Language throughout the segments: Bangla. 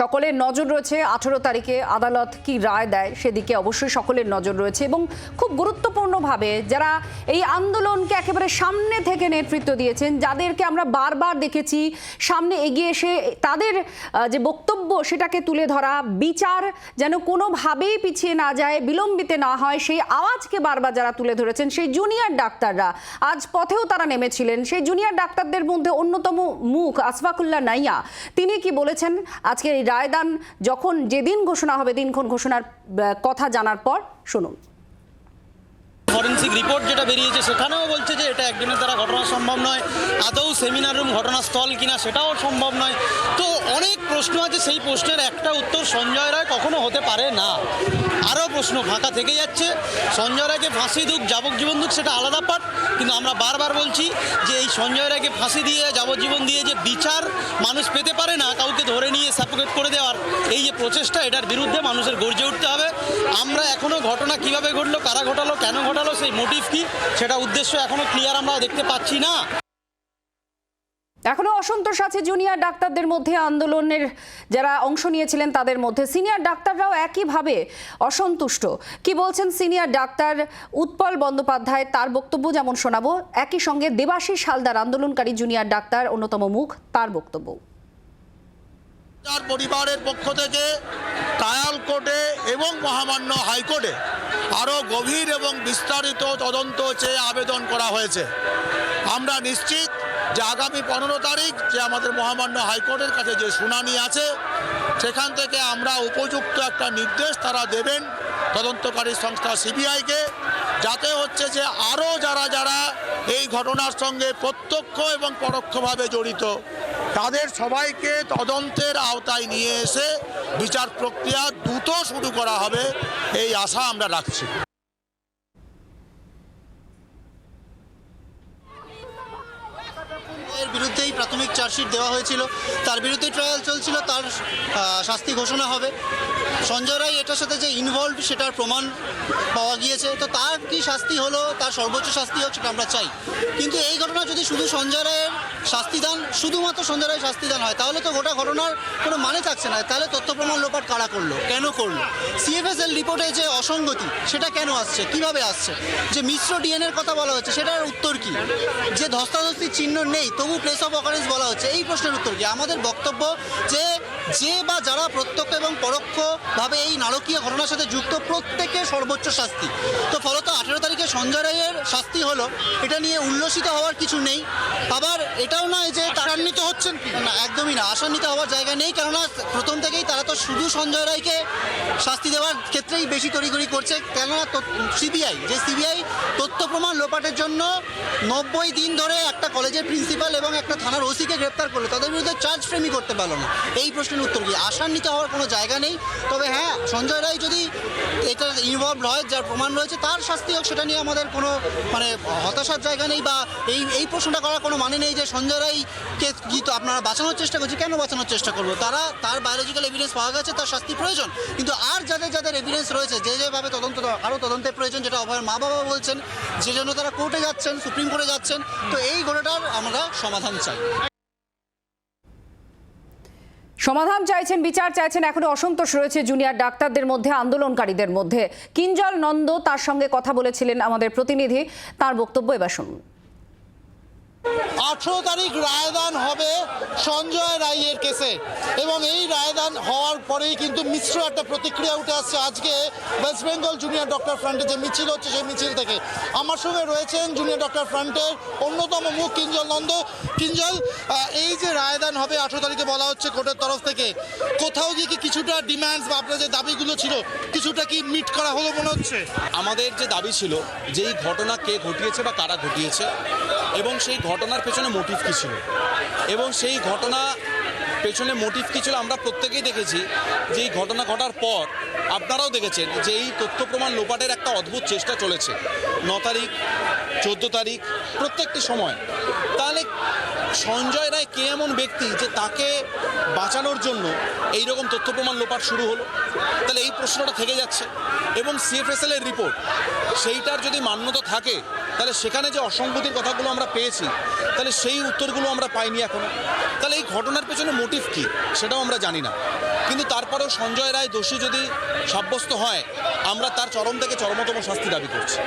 সকলের নজর রয়েছে, আঠেরো তারিখে আদালত কি রায় দেয় সেদিকে অবশ্যই সকলের নজর রয়েছে এবং খুব গুরুত্বপূর্ণভাবে যারা এই আন্দোলনকে একেবারে সামনে থেকে নেতৃত্ব দিয়েছেন, যাদেরকে আমরা বারবার দেখেছি, সামনে এগিয়ে এসে তাদের যে বক্তব্য সেটাকে তুলে ধরা, বিচার যেন কোনোভাবেই পিছিয়ে না যায়, বিলম্বিতে না হয়, সেই আওয়াজকে বারবার যারা তুলে ধরেছেন, সেই জুনিয়র ডাক্তাররা আজ পথেও তারা নেমেছিলেন, সেই জুনিয়র ডাক্তারদের মধ্যে অন্যতম মুখ আসফাকুল্লাহ নাইয়া, তিনি কি বলেছেন? আজকে রায়দান যখন যেদিন ঘোষণা হবে দিনক্ষণ ঘোষণার কথা জানার পর শুনুন। ফরেন্সিক রিপোর্ট যেটা বেরিয়েছে সেখানেও বলছে যে এটা একদিনের দ্বারা ঘটনা সম্ভব নয়। আদৌ সেমিনার রুম ঘটনাস্থল কিনা সেটাও সম্ভব নয়। তো অনেক প্রশ্ন আছে, সেই প্রশ্নের একটা উত্তর সঞ্জয় রায় কখনো হতে পারে না। আরও প্রশ্ন ফাঁকা থেকে যাচ্ছে। সঞ্জয় রায়কে ফাঁসি দুক, যাবজ্জীবন দুক, সেটা আলাদা পাঠ। কিন্তু আমরা বারবার বলছি যে এই সঞ্জয় রায়কে ফাঁসি দিয়ে, যাবজ্জীবন দিয়ে যে বিচার মানুষ পেতে পারে না, কাউকে ধরে নিয়ে সাপোকেট করে দেওয়ার এই যে প্রচেষ্টা, এটার বিরুদ্ধে মানুষের গর্জে উঠতে হবে। আমরা এখনও ঘটনা কীভাবে ঘটলো, কারা ঘটালো, কেন ঘটালো সেই মোটিভ কি? সেটা উদ্দেশ্য এখনও ক্লিয়ার আমরা দেখতে পাচ্ছি না। এখনও অসন্তোষ আছে জুনিয়র ডাক্তারদের মধ্যে আন্দোলনের যারা অংশ নিয়েছিলেন তাদের মধ্যে। সিনিয়র ডাক্তাররাও একইভাবে অসন্তুষ্ট। কি বলছেন সিনিয়র ডাক্তার উৎপল বন্দ্যোপাধ্যায়? তার বক্তব্য যেমন শোনাবো একই সঙ্গে দেবাশিস হালদার আন্দোলনকারী জুনিয়র ডাক্তার অন্যতম মুখ তার বক্তব্য। তার পরিবারের পক্ষ থেকে ট্রায়াল কোর্টে এবং মহামান্য হাইকোর্টে আরও গভীর এবং বিস্তারিত তদন্ত চেয়ে আবেদন করা হয়েছে। আমরা নিশ্চিত যে আগামী পনেরো তারিখ যে আমাদের মহামান্য হাইকোর্টের কাছে যে শুনানি আছে, সেখান থেকে আমরা উপযুক্ত একটা নির্দেশ তারা দেবেন তদন্তকারী সংস্থা সিবিআইকে, যাতে হচ্ছে যে আরও যারা যারা এই ঘটনার সঙ্গে প্রত্যক্ষ এবং পরোক্ষভাবে জড়িত তাদের সবাইকে তদন্তের আওতায় নিয়ে এসে বিচার প্রক্রিয়া দ্রুত শুরু করা হবে, এই আশা আমরা রাখছি। বিরুদ্ধেই প্রাথমিক চার্জশিট দেওয়া হয়েছিল। তার বিরুদ্ধে ট্রায়াল চলছিল, তার শাস্তি ঘোষণা হবে। সঞ্জয় রায় এটার সাথে যে ইনভলভ সেটার প্রমাণ পাওয়া গিয়েছে। তো তার কি শাস্তি হলো, তার সর্বোচ্চ শাস্তি হোক, সেটা আমরা চাই। কিন্তু এই ঘটনা যদি শুধু সঞ্জয় রায়ের শাস্তি দান, শুধুমাত্র সঞ্জয় রায়ের শাস্তি দান হয়। তাহলে তো গোটা ঘটনার কোনো মানে থাকছে না। তাহলে তথ্য প্রমাণ লোপাট কারা করল? কেন করল? সিএফএসএল রিপোর্টে যে অসঙ্গতি, সেটা কেন আসছে? কীভাবে আসছে? যে মিশ্র ডিএনএর কথা বলা হচ্ছে, সেটার উত্তর কি? যে ধস্তাধস্তির চিহ্ন নেই, তবু প্লেস অফ অকারেন্স বলা হচ্ছে। এই প্রশ্নের উত্তর কি? আমাদের বক্তব্য যে যে বা যারা প্রত্যক্ষ এবং পরোক্ষভাবে এই নারকীয় ঘটনার সাথে যুক্ত প্রত্যেকের সর্বোচ্চ শাস্তি। তো ফলত আঠেরো তারিখে সঞ্জয় রায়ের শাস্তি হলো। এটা নিয়ে উল্লসিত হওয়ার কিছু নেই। আবার এটাও নয় যে আশান্বিত হচ্ছেন না, একদমই না। আশান্বিত হওয়ার জায়গা নেই, কেননা প্রথম থেকেই তারা তো শুধু সঞ্জয় রায়কে শাস্তি দেওয়ার ক্ষেত্রেই বেশি তড়িঘড়ি করছে, কেননা সিবিআই, যে সিবিআই তথ্য প্রমাণ লোপাটের জন্য নব্বই দিন ধরে একটা কলেজের প্রিন্সিপাল এবং একটা থানার ওসিকে গ্রেপ্তার করল। তাদের বিরুদ্ধে চার্জ ফ্রেমই করতে পারল না। এই প্রশ্নের উত্তর কি? আশান্বিত হওয়ার কোনো জায়গা নেই। তবে হ্যাঁ সঞ্জয় রায় যদি এটা ইনভলভ হয়, যার প্রমাণ রয়েছে, তার শাস্তি হোক, সেটা নিয়ে আমাদের কোনো মানে হতাশার জায়গা নেই বা এই এই প্রশ্নটা করার কোনো মানে নেই যে সঞ্জয় রায়কে কি তো আপনারা বাঁচানোর চেষ্টা করছে? কেন বাঁচানোর চেষ্টা করব? তারা তার বায়োলজিক্যাল এভিডেন্স পাওয়া গেছে, তার শাস্তি প্রয়োজন। কিন্তু আর যাদের যাদের এভিডেন্স রয়েছে, যে যেভাবে তদন্ত আরও তদন্তের প্রয়োজন, যেটা অভয়ের মা বাবা বলছেন, যে জন্য তারা কোর্টে যাচ্ছেন, সুপ্রিম কোর্টে যাচ্ছেন, তো এই ঘটনাটার আমরা সমাধান চাই। সমাধান চাইছেন, বিচার চাইছেন, এখনও অসন্তোষ রয়েছে জুনিয়র ডাক্তারদের মধ্যে, আন্দোলনকারীদের মধ্যে। কিঞ্জল নন্দ তার সঙ্গে কথা বলেছিলেন আমাদের প্রতিনিধি, তার বক্তব্য এবার শুনুন। আঠেরো তারিখ রায়দান হবে সঞ্জয় রায়ের কেসে। এবং এই রায়দান হওয়ার পরেই কিন্তু মিশ্র একটা প্রতিক্রিয়া উঠে আসছে। আজকে ওয়েস্ট বেঙ্গল জুনিয়র ডক্টর ফ্রন্টে যে মিছিল হচ্ছে, সেই মিছিল থেকে। আমার সঙ্গে রয়েছেন জুনিয়র ডক্টর ফ্রন্টের অন্যতম মুখ কিঞ্জল নন্দ। কিঞ্জল এই যে রায়দান হবে আঠেরো তারিখে বলা হচ্ছে কোর্টের তরফ থেকে, কোথাও গিয়ে কি কিছুটা ডিমান্ডস বা আপনার যে দাবিগুলো ছিল, কিছুটা কি মিট করা হলো মনে হচ্ছে? আমাদের যে দাবি ছিল, যে এই ঘটনা কে ঘটিয়েছে বা কারা ঘটিয়েছে, এবং সেই ঘটনার পেছনে মোটিভ কী ছিল? এবং সেই ঘটনা পেছনে মোটিভ কী ছিল আমরা প্রত্যেকেই দেখেছি যে এই ঘটনা ঘটার পর আপনারাও দেখেছেন যে এই তথ্য প্রমাণ লোপাটের একটা অদ্ভুত চেষ্টা চলেছে। ন তারিখ, চোদ্দ তারিখ, প্রত্যেকটি সময়। তাহলে সঞ্জয় রায় কে এমন ব্যক্তি যে তাকে বাঁচানোর জন্য এই রকম তথ্য প্রমাণ লোপাট শুরু হলো? তাহলে এই প্রশ্নটা থেকে যাচ্ছে। এবং সিএফএসএল এর রিপোর্ট সেইটার যদি মান্যতা থাকে, তাহলে সেখানে যে অসঙ্গতির কথাগুলো আমরা পেয়েছি, তাহলে সেই উত্তরগুলো আমরা পাইনি এখনও। তাহলে এই ঘটনার পেছনে মোটিভ কী, সেটাও আমরা জানি না। কিন্তু তারপরেও সঞ্জয় রায় দোষী যদি সাব্যস্ত হয়, আমরা তার চরম থেকে চরমতম শাস্তি দাবি করছি।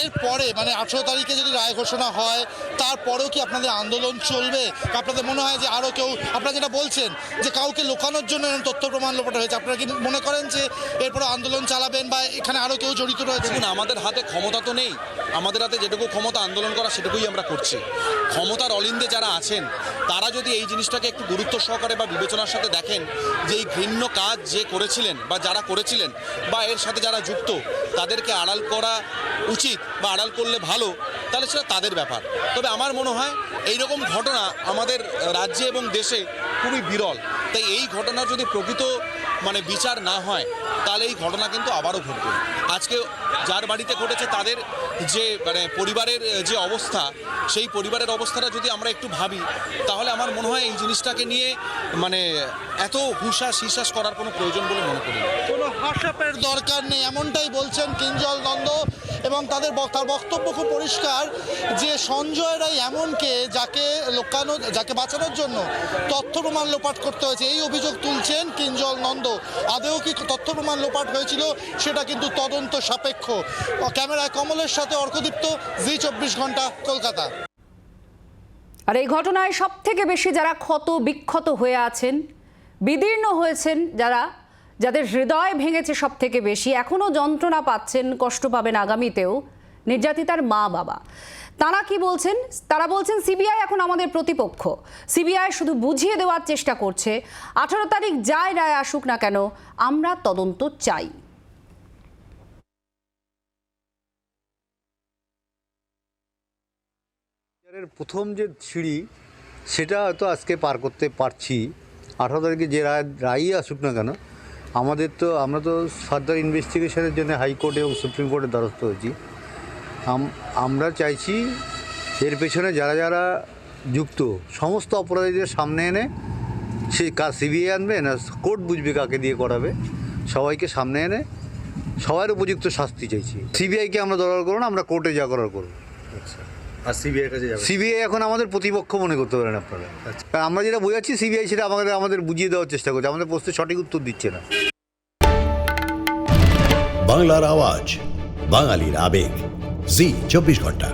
এর পরে মানে আঠেরো তারিখে যদি রায় ঘোষণা হয়, তারপরেও কি আপনাদের আন্দোলন চলবে? আপনাদের মনে হয় যে আরও কেউ, আপনারা যেটা বলছেন, যে কাউকে লোকানোর জন্য এরকম তথ্য প্রমাণ লোপাটা হয়েছে, আপনারা কি মনে করেন যে এরপরে আন্দোলন চালাবেন বা এখানে আরও কেউ জড়িত রয়েছে? আমাদের হাতে ক্ষমতা তো নেই। আমাদের হাতে যেটুকু ক্ষমতা আন্দোলন করা সেটুকুই আমরা করছি। ক্ষমতার অলিন্দে যারা আছেন, তারা যদি এই জিনিসটাকে একটু গুরুত্ব সহকারে বা বিবেচনার সাথে দেখেন যে এই ঘৃণ্য কাজ যে করেছিলেন বা যারা করেছিলেন বা এর সাথে যারা যুক্ত, তাদেরকে আড়াল করা উচিত বা আড়াল করলে ভালো, তাহলে সেটা তাদের ব্যাপার। তবে আমার মনে হয় এই রকম ঘটনা আমাদের রাজ্যে এবং দেশে খুবই বিরল। তাই এই ঘটনার যদি প্রকৃত মানে বিচার না হয়, তাহলে এই ঘটনা কিন্তু আবারও ঘটবে। আজকে যার বাড়িতে ঘটেছে, তাদের যে মানে পরিবারের যে অবস্থা, সেই পরিবারের অবস্থাটা যদি আমরা একটু ভাবি, তাহলে আমার মনে হয় এই জিনিসটাকে নিয়ে মানে এত হুশাস হিসাস করার কোনো প্রয়োজন বলে মনে করি কোনো হাসাপের দরকার নেই, এমনটাই বলছেন কিঞ্জল নন্দ। এবং তাদের তার বক্তব্য খুব পরিষ্কার যে সঞ্জয় রায় এমনকে যাকে লোকানো, যাকে বাঁচানোর জন্য তথ্য প্রমাণ লোপাট করতে হয়েছে। এই অভিযোগ তুলছেন কিঞ্জল নন্দ। আদেও কি তথ্য প্রমাণ লোপাট হয়েছিল সেটা কিন্তু তদন্ত সাপেক্ষ। ক্যামেরায় কমলের সাথে অর্কদীপ্ত, জি চব্বিশ ঘণ্টা, কলকাতা। আর এই ঘটনায় সব থেকে বেশি যারা ক্ষত বিক্ষত হয়ে আছেন, বিদীর্ণ হয়েছেন যারা যাদের হৃদয় ভেঙেছে সব থেকে বেশি এখনও যন্ত্রণা পাচ্ছেন, কষ্ট পাবেন আগামীতেও। নির্যাতিতার মা বাবা। তারা কি বলছেন? তারা বলছেন, সিবিআই এখন আমাদের প্রতিপক্ষ। সিবিআই শুধু বুঝিয়ে দেওয়ার চেষ্টা করছে, আঠারো তারিখ যায় রায় আসুক না কেন, আমরা তদন্ত চাই। প্রথম যে সিঁড়ি, সেটা হয়তো আজকে পার করতে পারছি। আঠারো তারিখে যে রায়, রায়ই আসুক না কেন আমাদের তো, আমরা তো ফার্দার ইনভেস্টিগেশনের জন্য হাইকোর্ট এবং সুপ্রিম কোর্টের দ্বারস্থ হয়েছি। আম- আমরা চাইছি এর পেছনে যারা যারা যুক্ত, সমস্ত অপরাধীদের সামনে এনে সে কাজ সিবিআই আনবে না, কোর্ট বুঝবে কাকে দিয়ে করাবে, সবাইকে সামনে এনে সবার উপযুক্ত শাস্তি চাইছি। সিবিআইকে আমরা দরকার করব না, আমরা কোর্টে যা করার করব। আর সিবিআই কাছে যাবে। সিবিআই এখন আমাদের প্রতিপক্ষ মনে করতে পারেন আপনারা। কারণ আমরা যেটা বোঝাচ্ছি সিবিআই সেটা আমাদের আমাদের বুঝিয়ে দেওয়ার চেষ্টা করছে। আমাদের প্রশ্নের সঠিক উত্তর দিচ্ছে না। বাংলার আওয়াজ বাঙালির আবেগ। জি চব্বিশ ঘণ্টা।